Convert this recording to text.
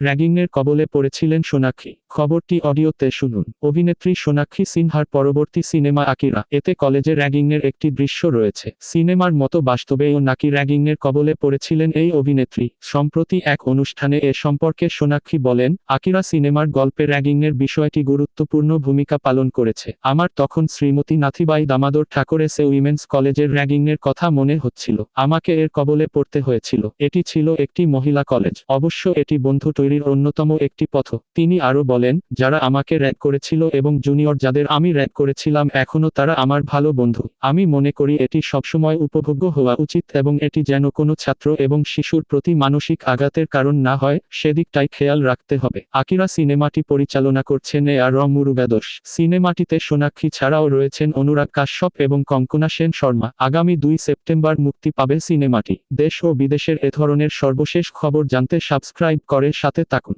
র্যাগিংয়ের কবলে পড়েছিলেন সোনাক্ষী। খবরটি অডিওতে শুনুন। অভিনেত্রী সোনাক্ষী সিনহার পরবর্তী সিনেমা আকিরা। এতে কলেজে র্যাগিংয়ের একটি দৃশ্য রয়েছে। সিনেমার মতো বাস্তবেও নাকি র্যাগিংয়ের কবলে পড়েছিলেন এই অভিনেত্রী। সম্প্রতি এক অনুষ্ঠানে এ সম্পর্কে সোনাক্ষী বলেন, আকিরা সিনেমার গল্পে র্যাগিংয়ের বিষয়টি গুরুত্বপূর্ণ ভূমিকা পালন করেছে। আমার তখন শ্রীমতী নাথিবাই দামাদর ঠাকুরে সে উইমেন্স কলেজের র্যাগিংয়ের কথা মনে হচ্ছিল। আমাকে এর কবলে পড়তে হয়েছিল। এটি ছিল একটি মহিলা কলেজ। অবশ্য এটি বন্ধু তৈরির অন্যতম একটি পথ। তিনি আরও বলেন, যারা আমাকে র্যাগ করেছিল এবং জুনিয়র যাদের আমি র্যাগ করেছিলাম, এখনও তারা আমার ভালো বন্ধু। আমি মনে করি এটি সবসময় উপভোগ্য হওয়া উচিত এবং এটি যেন কোনো ছাত্র এবং শিশুর প্রতি মানসিক আঘাতের কারণ না হয়, সেদিকটাই খেয়াল রাখতে হবে। আকিরা সিনেমাটি পরিচালনা করছেন এ আর রং সিনেমাটিতে সোনাক্ষী ছাড়াও রয়েছেন অনুরাগ কাশ্যপ এবং কঙ্কনা সেন শর্মা। আগামী দুই সেপ্টেম্বর মুক্তি পাবে সিনেমাটি। দেশ ও বিদেশের এ ধরনের সর্বশেষ খবর জানতে সাবস্ক্রাইব করে সাথে থাকুন